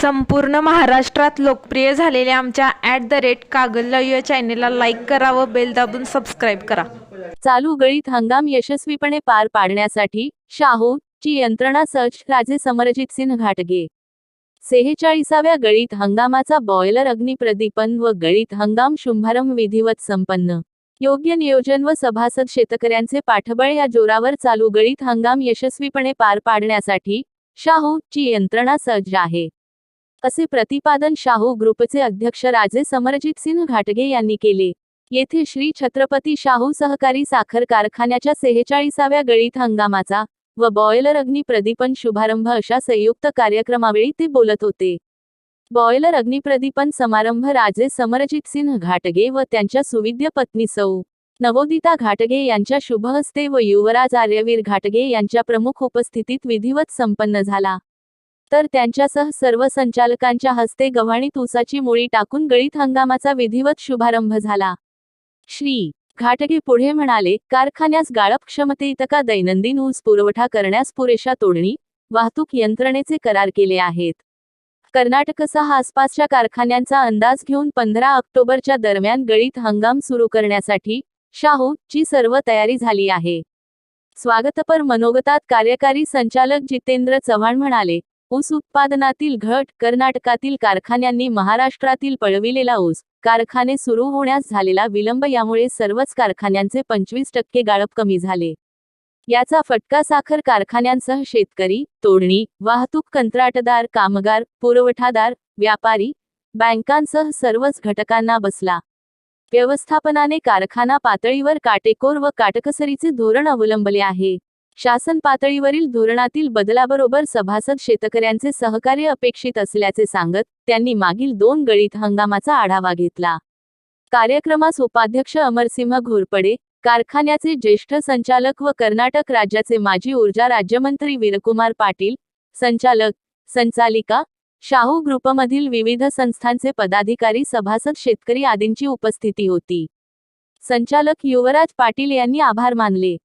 संपूर्ण महाराष्ट्रात लोकप्रिय झालेल्या आमच्या ॲट द रेट कागल या चॅनेलला लाईक करा व बेल दाबून सबस्क्राईब करा. चालू गळीत हंगाम यशस्वीपणे पार पाडण्यासाठी शाहू ची यंत्रणा सज्ज राजे समरजित सिंह घाटगे. सेहेचाळीसाव्या गळीत हंगामाचा बॉयलर अग्निप्रदीपन व गळीत हंगाम शुंभारंभ विधिवत संपन्न. योग्य नियोजन व सभासद शेतकऱ्यांचे पाठबळ या जोरावर चालू गळीत हंगाम यशस्वीपणे पार पाडण्यासाठी शाहू ची यंत्रणा सज्ज आहे. असे प्रतिपादन शाहू ग्रुपचे अध्यक्ष राजे समरजित सिंह घाटगे यांनी केले. येथे श्री छत्रपती शाहू सहकारी साखर कारखान्याच्या सेहेचाळीसाव्या गळीत हंगामाचा व बॉयलर अग्निप्रदीपन शुभारंभ अशा संयुक्त कार्यक्रमावेळी ते बोलत होते. बॉयलर अग्निप्रदीपन समारंभ राजे समरजित सिंह घाटगे व त्यांच्या सुविद्य पत्नी सौ. नवोदिता घाटगे यांच्या शुभहस्ते व युवराज आर्यवीर घाटगे यांच्या प्रमुख उपस्थितीत विधिवत संपन्न झाला. तर त्यांच्यासह सर्व संचालकांच्या हस्ते गव्हाणीत ऊसाची मुळी टाकून गळीत हंगामाचा विधिवत शुभारंभ झाला. श्री. घाटगे पुढे म्हणाले कारखान्यास गाळप क्षमतेइतका दैनंदिन ऊस पुरवठा करण्यास पुरेशा तोडणी वाहतूक यंत्रणेचे करार केले आहेत. कर्नाटकसह आसपासच्या कारखान्यांचा अंदाज घेऊन पंधरा ऑक्टोबरच्या दरम्यान गळीत हंगाम सुरू करण्यासाठी शाहू ची सर्व तयारी झाली आहे. स्वागतपर मनोगतात कार्यकारी संचालक जितेंद्र चव्हाण म्हणाले ऊस उत्पादनातील घट कर्नाटकातील कारखान्यांनी महाराष्ट्रातील पळविलेला ऊस. कारखाने सुरू होण्यास झालेला विलंब यामुळे सर्वच कारखान्यांचे पंचवीस टक्के गाळप कमी झाले. याचा फटका साखर कारखान्यांसह शेतकरी तोडणी वाहतूक कंत्राटदार कामगार पुरवठादार व्यापारी बँकांसह सर्वच घटकांना बसला. व्यवस्थापनाने कारखाना पातळीवर काटेकोर व काटकसरीचे धोरण अवलंबले आहे. शासन पातळीवरील धोरणातील बदलाबरोबर सभासद शेतकऱ्यांचे सहकार्य अपेक्षित असल्याचे सांगत त्यांनी मागील दोन गळीत हंगामाचा आढावा घेतला. कार्यक्रमास उपाध्यक्ष अमरसिंह घोरपडे कारखान्याचे ज्येष्ठ संचालक व कर्नाटक राज्याचे माजी ऊर्जा राज्यमंत्री वीरकुमार पाटील संचालक संचालिका शाहू ग्रुपमधील विविध संस्थांचे पदाधिकारी सभासद शेतकरी आदींची उपस्थिती होती. संचालक युवराज पाटील यांनी आभार मानले.